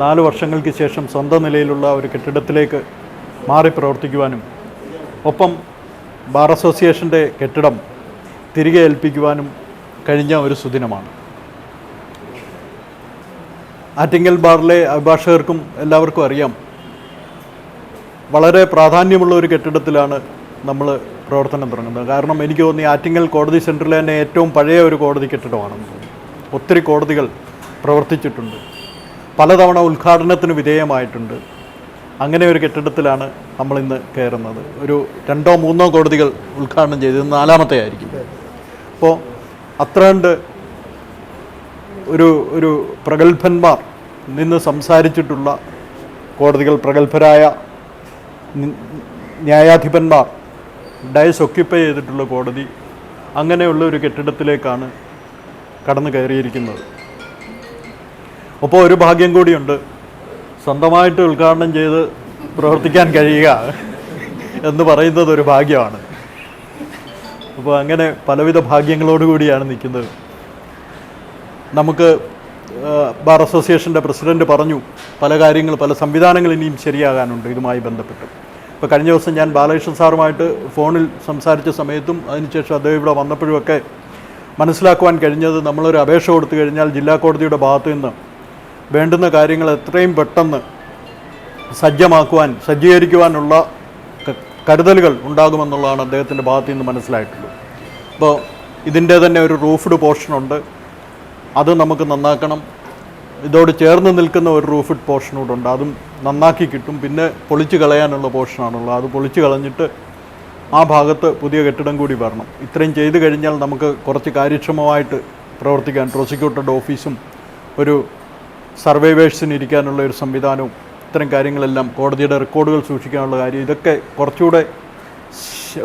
നാല് വർഷങ്ങൾക്ക് ശേഷം സ്വന്തം നിലയിലുള്ള ഒരു കെട്ടിടത്തിലേക്ക് മാറി പ്രവർത്തിക്കുവാനും ഒപ്പം ബാർ അസോസിയേഷന്റെ കെട്ടിടം തിരികെ ഏൽപ്പിക്കുവാനും കഴിഞ്ഞ ഒരു സുദിനമാണ്. ആറ്റിങ്ങൽ ബാറിലെ അഭിഭാഷകർക്കും എല്ലാവർക്കും അറിയാം വളരെ പ്രാധാന്യമുള്ള ഒരു കെട്ടിടത്തിലാണ് നമ്മൾ പ്രവർത്തനം തുടങ്ങുന്നത്. കാരണം എനിക്ക് തോന്നി ആറ്റിങ്ങൽ കോടതി സെന്ററിലെ തന്നെ ഏറ്റവും പഴയ ഒരു കോടതി കെട്ടിടമാണെന്ന് തോന്നുന്നു ഒത്തിരി കോടതികൾ പ്രവർത്തിച്ചിട്ടുണ്ട്. പലതവണ ഉദ്ഘാടനത്തിന് വിധേയമായിട്ടുണ്ട്. അങ്ങനെ ഒരു കെട്ടിടത്തിലാണ് നമ്മൾ ഇന്ന് കയറുന്നത്. ഒരു രണ്ടോ മൂന്നോ കോടതികൾ ഉദ്ഘാടനം ചെയ്തത് നാലാമത്തെ ആയിരിക്കും അപ്പോൾ അത്രണ്ട് ഒരു ഒരു പ്രഗത്ഭന്മാർ നിന്ന് സംസാരിച്ചിട്ടുള്ള കോടതികൾ പ്രഗത്ഭരായ ന്യായാധിപന്മാർ ഡയസ് ഒക്യുപ്പൈ ചെയ്തിട്ടുള്ള കോടതി അങ്ങനെയുള്ള ഒരു കെട്ടിടത്തിലേക്കാണ് കടന്നു കയറിയിരിക്കുന്നത്. അപ്പോൾ ഒരു ഭാഗ്യം കൂടിയുണ്ട്. സ്വന്തമായിട്ട് ഉദ്ഘാടനം ചെയ്ത് പ്രവർത്തിക്കാൻ കഴിയുക എന്ന് പറയുന്നത് ഒരു ഭാഗ്യമാണ്. അപ്പോൾ അങ്ങനെ പലവിധ ഭാഗ്യങ്ങളോട് കൂടിയാണ് നിൽക്കുന്നത്. നമുക്ക് ബാർ അസോസിയേഷന്റെ പ്രസിഡന്റ് പറഞ്ഞു പല കാര്യങ്ങൾ പല സംവിധാനങ്ങൾ ഇനിയും ശരിയാകാനുണ്ട് ഇതുമായി ബന്ധപ്പെട്ട്. ഇപ്പോൾ കഴിഞ്ഞ ദിവസം ഞാൻ ബാലകൃഷ്ണൻ സാറുമായിട്ട് ഫോണിൽ സംസാരിച്ച സമയത്തും അതിനുശേഷം അദ്ദേഹം ഇവിടെ വന്നപ്പോഴുമൊക്കെ മനസ്സിലാക്കുവാൻ കഴിഞ്ഞത് നമ്മളൊരു അപേക്ഷ കൊടുത്തു കഴിഞ്ഞാൽ ജില്ലാ കോടതിയുടെ ഭാഗത്തു നിന്ന് വേണ്ടുന്ന കാര്യങ്ങൾ എത്രയും പെട്ടെന്ന് സജ്ജമാക്കുവാൻ സജ്ജീകരിക്കുവാനുള്ള കരുതലുകൾ ഉണ്ടാകുമെന്നുള്ളതാണ് അദ്ദേഹത്തിന്റെ ഭാഗത്തു നിന്ന് മനസ്സിലായിട്ടുള്ളത്. അപ്പോൾ ഇതിന്റെ തന്നെ ഒരു റൂഫ്ഡ് പോർഷനുണ്ട് അത് നമുക്ക് നന്നാക്കണം. ഇതോട് ചേർന്ന് നിൽക്കുന്ന ഒരു റൂഫ്ഡ് പോർഷൻ കൂടെ ഉണ്ട്. അതും നന്നാക്കി കിട്ടും. പിന്നെ പൊളിച്ചു കളയാനുള്ള പോർഷനാണുള്ളത് അത് പൊളിച്ചു കളഞ്ഞിട്ട് ആ ഭാഗത്ത് പുതിയ കെട്ടിടം കൂടി വരണം. ഇത്രയും ചെയ്തു കഴിഞ്ഞാൽ നമുക്ക് കുറച്ച് കാര്യക്ഷമമായിട്ട് പ്രവർത്തിക്കാൻ പ്രോസിക്യൂട്ടറുടെ ഓഫീസും ഒരു സർവൈവേഴ്സിന് ഇരിക്കാനുള്ള ഒരു സംവിധാനവും ഇത്തരം കാര്യങ്ങളെല്ലാം കോടതിയുടെ റെക്കോർഡുകൾ സൂക്ഷിക്കാനുള്ള കാര്യം ഇതൊക്കെ കുറച്ചുകൂടെ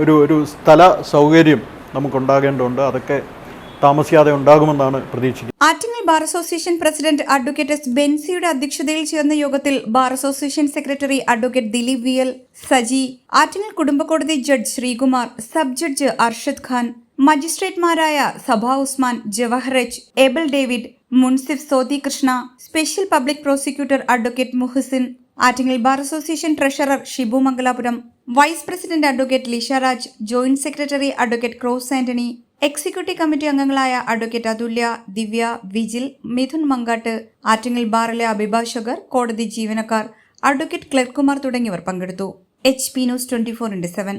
ഒരു ഒരു സ്ഥല സൗകര്യം നമുക്കുണ്ടാകേണ്ടതുണ്ട്. അതൊക്കെ താമസിയാതെ ഉണ്ടാകുമെന്നാണ് പ്രതീക്ഷിക്കുന്നത്. Attingal bar association president advocate S ബെൻസിയുടെ അധ്യക്ഷതയിൽ ചേർന്ന യോഗത്തിൽ bar association secretary advocate Dileep V L Saji Attingal കുടുംബക്കോടതി judge Sreekumar sub judge Arshad Khan മജിസ്ട്രേറ്റ്മാരായ സഭാ Usman Jawahar H Abel David munsif Sodhi Krishna special public prosecutor advocate Muhasin Attingal bar association treasurer Shibu Mangalapuram vice president advocate Lisharaj joint secretary advocate cross Antony executive committee അംഗങ്ങളായ advocate Athulya Divya Vijil Mithun മങ്കാട്ട് Attingal ബാറിലെ അഭിഭാഷകർ കോടതി ജീവനക്കാർ advocate ക്ലർക്കുമാർ തുടങ്ങിയവർ പങ്കെടുത്തു. H P news twenty four into seven.